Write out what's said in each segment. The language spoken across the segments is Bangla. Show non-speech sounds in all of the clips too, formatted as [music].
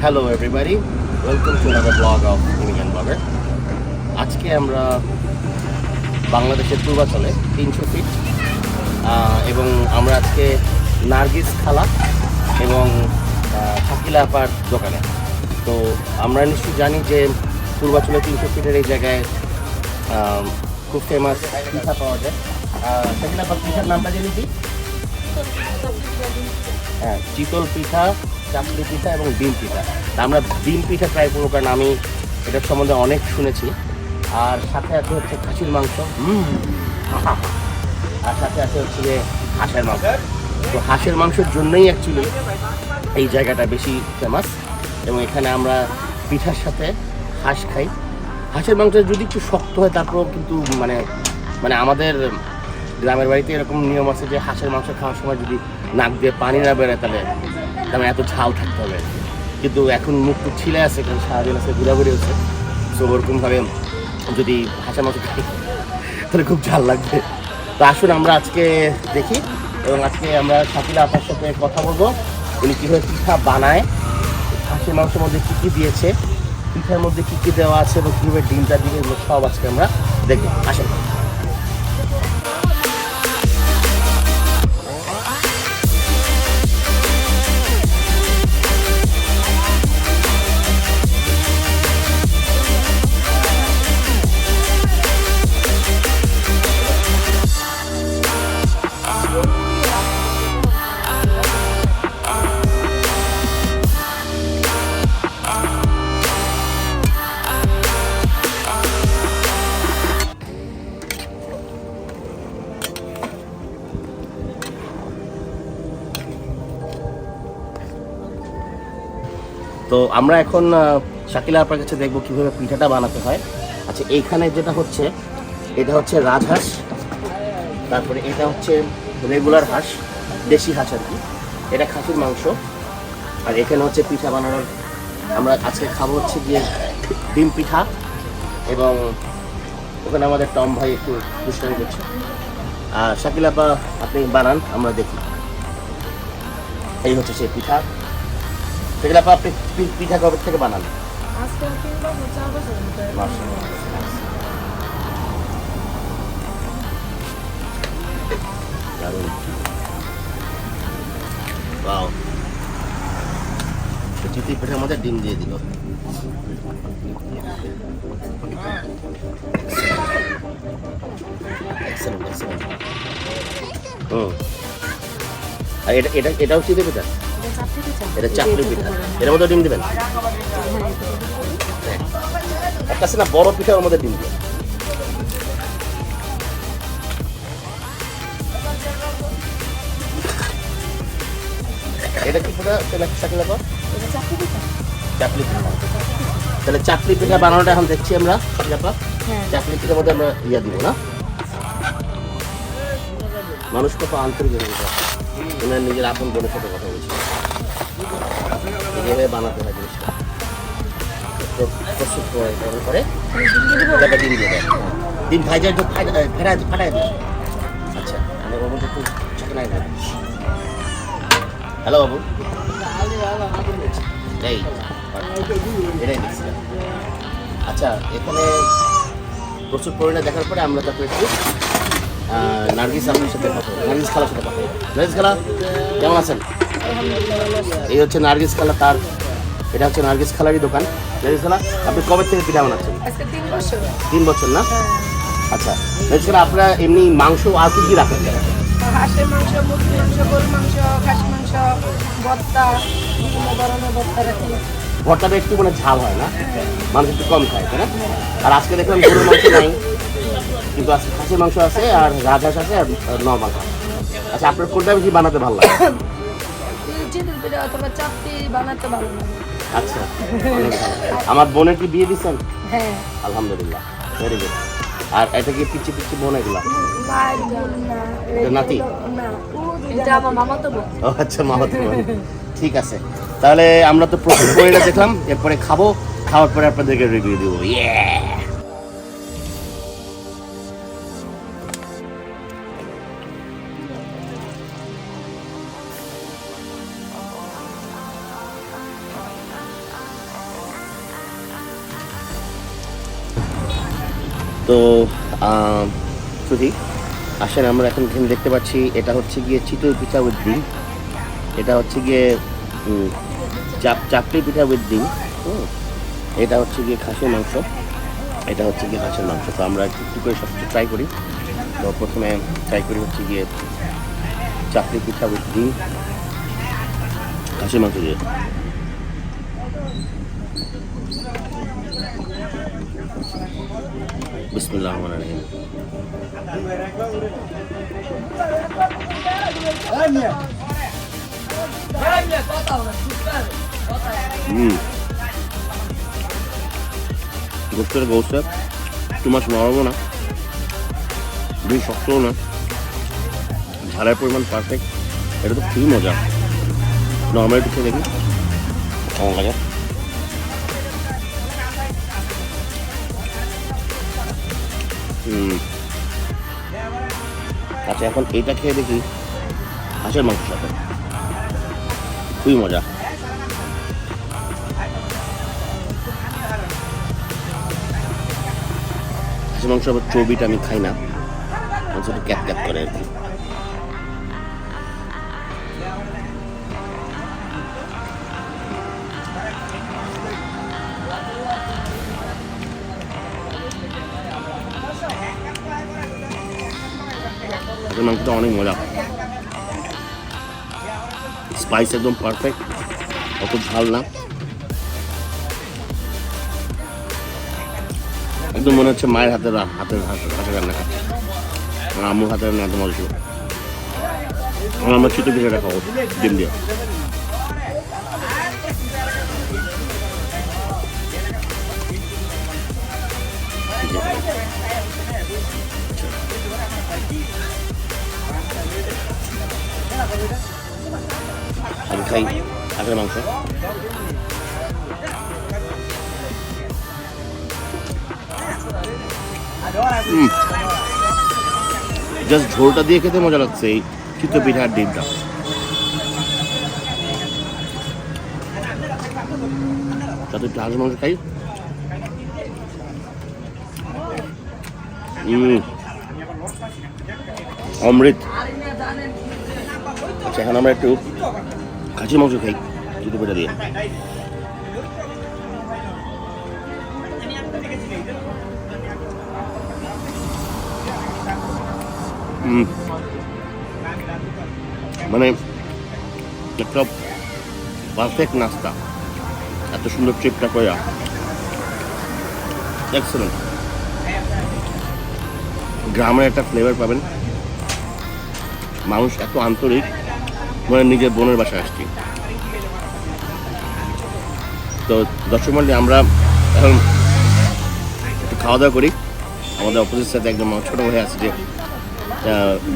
Hello everybody welcome to another blog of immigrant blogger আজকে আমরা বাংলাদেশের পূর্বাচলে তিনশো ফিট এবং আমরা আজকে নার্গিস খালা এবং আহ, শাকিলা আপার দোকানে। তো আমরা নিশ্চয়ই জানি যে পূর্বাচলে তিনশো ফিটের এই জায়গায় খুব ফেমাস পিঠা পাওয়া যায়। আহ, শাকিলা আপার পিঠার নামটা জেনে কি হ্যাঁ চিতল পিঠা চাপলি পিঠা এবং ডিম পিঠা। আমরা ডিম পিঠা ট্রাই করব কারণ আমি এটার সম্বন্ধে অনেক শুনেছি। আর সাথে আছে হচ্ছে খাসির মাংস। আর সাথে আছে হচ্ছে যে হাঁসের মাংস। তো হাঁসের মাংসের জন্যই অ্যাকচুয়ালি এই জায়গাটা বেশি ফেমাস এবং এখানে আমরা পিঠার সাথে হাঁস খাই। হাঁসের মাংস যদি একটু শক্ত হয়, তারপরেও কিন্তু মানে মানে আমাদের গ্রামের বাড়িতে এরকম নিয়ম আছে যে হাঁসের মাংস খাওয়ার সময় যদি নাক দিয়ে পানি না বেরোয়, তাহলে তাহলে এত ঝাল থাকতে হবে। কিন্তু এখন মুখ টুক ছিলে আছে কারণ সারাদিন আছে, ঘোরাঘুরি হচ্ছে। সো ওরকমভাবে যদি হাঁসের মাংস খাই তাহলে খুব ঝাল লাগবে। তো আসুন আমরা আজকে দেখি এবং আজকে আমরা শাকিলা আপার সাথে কথা বলব। উনি কীভাবে পিঠা বানায়, হাঁসের মাংসের মধ্যে কী কী দিয়েছে, পিঠার মধ্যে কী কী দেওয়া আছে এবং কীভাবে ডিমটা দিয়ে সব আজকে আমরা দেখব। আসেন। তো আমরা এখন শাকিলা আপার কাছে দেখব কীভাবে পিঠাটা বানাতে হয়। আচ্ছা এইখানে যেটা হচ্ছে, এটা হচ্ছে রাজহাঁস তারপরে এটা হচ্ছে রেগুলার হাঁস, দেশি হাঁস আর কি। এটা খাসির মাংস, আর এখানে হচ্ছে পিঠা বানানোর, আমরা আজকে খাব হচ্ছে গিয়ে ডিম পিঠা এবং ওখানে আমাদের টম ভাই একটু দুষ্টামি করছে। আর শাকিল আপা, আপনি বানান, আমরা দেখি। এই হচ্ছে সেই পিঠা। আপা আপনি পিঠা কবে থেকে বানান। মধ্যে ডিম দিয়ে দিল। হুম আর এটা এটা এটাও চিতই পিঠা? এটা পিঠা চাপড়ি পিঠা। এর মধ্যে ডিম দিবেন? হ্যাঁ। একটা না বড় পিঠা ওর মধ্যে ডিম এটা কি পিঠা? তাহলে চাকলি পর এটা চারটে পিঠা? চাপলি পিঠা। তাহলে চাপলি পিঠা বানানোটা এখন দেখছি আমরা হ্যাঁ। চাপলি পিঠার মধ্যে আমরা ইয়া দিব না? মানুষ কত আন্তরিক হয়ে নিজের আপন বোনের সাথে কথা এইভাবে বানাতে হয় জিনিসটা। প্রস্তুত করে দিয়ে ফাটায় দেয় আচ্ছা আমি হ্যালো বাবু। এই আচ্ছা এখানে প্রচুর পরিমাণে দেখার পরে আমরা তারপরে একটু নার্গিস আপনার সাথে কথা নার্গিস খালার সাথে কথা। নার্গিস খালা, কেমন আছেন? এই হচ্ছে নার্গিস খালা তার এটা হচ্ছে নার্গিস খালারই দোকান। নার্গিস খালা আপনি কবে থেকে পিঠা বানাচ্ছেন? তিন বছর। না? হ্যাঁ। আচ্ছা নার্গিস খালা আপনারা এমনি মাংস আর কি কি রাখেন? হাঁসের মাংস মুরগির মাংস গরুর মাংস খাসি মাংস ভর্তা বিভিন্ন ধরনের ভর্তা রাখি। ভর্তাটা একটু মানে ঝাল হয় না? মানুষ একটু কম খায় তাই না? আর আজকে দেখলাম গরুর মাংস নাই। কিন্তু আজকে খাসির মাংস আছে আর রাজহাঁস আছে আর নর্মাল আচ্ছা আপনার কোনটা বেশি বানাতে ভালো লাগে? [coughs] পিঠা অথবা চাপটি বানাতে ভালো লাগে। আচ্ছা আমার বোনের কি বিয়ে দিচ্ছেন হ্যাঁ। আলহামদুলিল্লাহ ভেরি গুড আর এটা কি পিচ্ছি পিচ্ছি বোন এগুলা? নাতি? এটা আমার মামা বোন। ও আচ্ছা মামাতো বোন। ঠিক আছে। তাহলে আমরা তো প্রথম বইটা দেখলাম এরপরে খাব খাওয়ার পরে আপনাদেরকে রিভিউ দিব। ইয়ে তো শ্রুতি আসেন আমরা এখন এখানে দেখতে পাচ্ছি, এটা হচ্ছে গিয়ে চিতই পিঠা উইথ ডিম। এটা হচ্ছে গিয়ে চাপ, চাপড়ি পিঠা উইথ ডিম। এটা হচ্ছে গিয়ে খাসির মাংস। এটা হচ্ছে গিয়ে হাঁসের মাংস। তো আমরা একটু একটু করে সব কিছু ট্রাই করি। তো প্রথমে ট্রাই করি হচ্ছে গিয়ে চাপড়ি পিঠা উইথ ডিম। খাসির মাংস দিয়ে। বিসমুল্লাহ রহমান রহিম হুম গোস্তের গোস্ত একটু নরমও না। বেশ শক্তও না। ঝালের পরিমাণ পারফেক্ট এটা তো খুবই মজা। নর্মাল দেখি। কেমন লাগে? হুম। আচ্ছা এখন এইটা খেয়ে দেখি হাঁসের মাংস সাথে। খুবই মজা। হাঁসের মাংস আবার চর্বিটা আমি খাই না। মাংস একটু ক্যাপ ক্যাপ করে আর কি। হাঁসের মাংসটা অনেক মজা। স্পাইস একদম পারফেক্ট অত ঝাল না। একদম মনে হচ্ছে মায়ের হাতের হাতের হাতের হাতের রান্না খাচ্ছে। আমার আম্মুর হাতের রান্না এত মজা ছিল এখন আমরা চিতই পিঠাটা খাব, ডিম দিয়ে। আমি খাই হাঁসের মাংস। জাস্ট ঝোলটা দিয়ে খেতে মজা লাগছে এই চিত্ত পিঠা আর ডিমটা। তাতে একটু হাঁসের মাংস খাই। উম, অমৃত। আচ্ছা এখন আমরা একটু খাসি মাংস খাই চিত্ত পিঠা দিয়ে। মানে একটা পারফেক্ট নাস্তা। এত সুন্দর ট্রিপটা করা এক্সেলেন্ট গ্রামের একটা ফ্লেভার পাবেন। মানুষ এত আন্তরিক মানে নিজের বোনের বাসায় আসছি। তো দর্শক মন্ডলী, আমরা এখন একটু খাওয়া দাওয়া করি। আমাদের অপোজিট সাথে একদম ছোটো ভাই আছে যে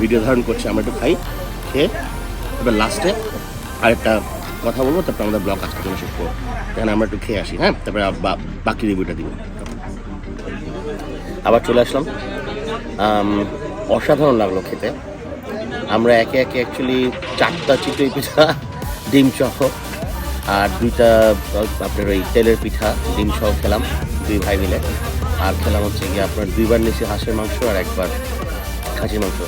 ভিডিও ধারণ করছে, আমরা একটু খাই, খেয়ে, এবার লাস্টে আরেকটা কথা বলব, তারপর আমাদের ব্লগ আজকে জন্য শেষ করব। এখানে আমরা একটু খেয়ে আসি হ্যাঁ? তারপরে বাকি রিভিউটা দিব। আবার চলে আসলাম। অসাধারণ লাগল খেতে। আমরা একে একে অ্যাকচুয়ালি চারটা চিতই পিঠা, ডিম সহ, আর দুইটা, আপনার ওই তেলের পিঠা, ডিম সহ খেলাম, দুই ভাই মিলে। আর খেলাম হচ্ছে গিয়ে আপনার দুইবার নিচে হাঁসের মাংস আর একবার খাসির মাংস।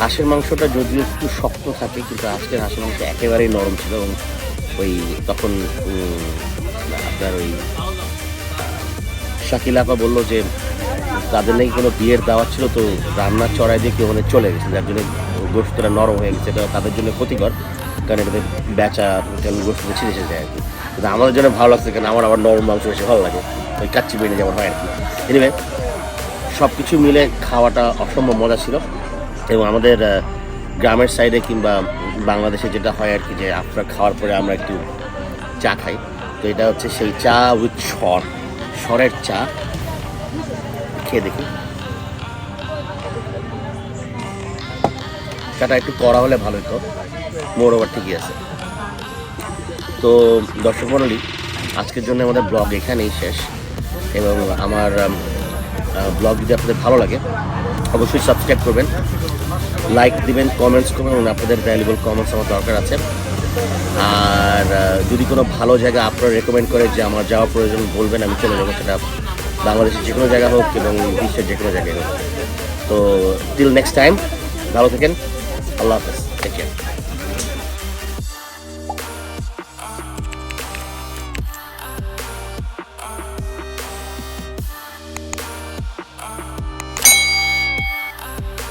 হাঁসের মাংসটা যদিও একটু শক্ত থাকে, কিন্তু আজকের হাঁসের মাংস একেবারেই নরম ছিল এবং ওই তখন আপনার ওই শাকিল আপা বলল যে তাদের নাকি কোনো বিয়ের দাওয়াত ছিল, তো রান্নার চড়াই দিয়ে কেউ মানে চলে গেছে, যার জন্য গোষ্ঠটা নরম হয়ে গেছে। এটা তাদের জন্য ক্ষতিকর, কারণ এটাতে বেচা কারণ গোষ্ঠটা ছিঁড়ে ছিঁড়ে যায় আর কি। কিন্তু আমাদের জন্য ভালো লাগছে, কারণ আমার আবার নরম মাংস বেশি ভালো লাগে, ওই কাচ্চি বিরিয়ানি যেমন হয় আর কি। এনিওয়ে সব কিছু মিলে খাওয়াটা অসম্ভব মজা ছিল। এবং আমাদের গ্রামের সাইডে কিংবা বাংলাদেশে যেটা হয় আর কি, যে আপনার খাওয়ার পরে আমরা একটু চা খাই। তো এটা হচ্ছে সেই চা উইথ সর, সরের চা। খেয়ে দেখি। চাটা একটু কড়া হলে ভালো হতো মোর ওভার ঠিকই আছে। তো দর্শক মণ্ডলী, আজকের জন্য আমাদের ব্লগ এখানেই শেষ। এবং আমার ব্লগ যদি আপনাদের ভালো লাগে, অবশ্যই সাবস্ক্রাইব করবেন। লাইক দিবেন, কমেন্টস করবেন, এবং আপনাদের ভ্যালুয়েবল কমেন্টস আমার দরকার আছে। আর যদি কোনো ভালো জায়গা আপনারা রেকমেন্ড করে যে আমার যাওয়া প্রয়োজন বলবেন, আমি চলে যাব সেটা বাংলাদেশের যে কোনো জায়গা হোক এবং বিশ্বের যে কোনো জায়গায় হোক। তো টিল নেক্সট টাইম ভালো থাকেন। আল্লাহ হাফেজ। Thank care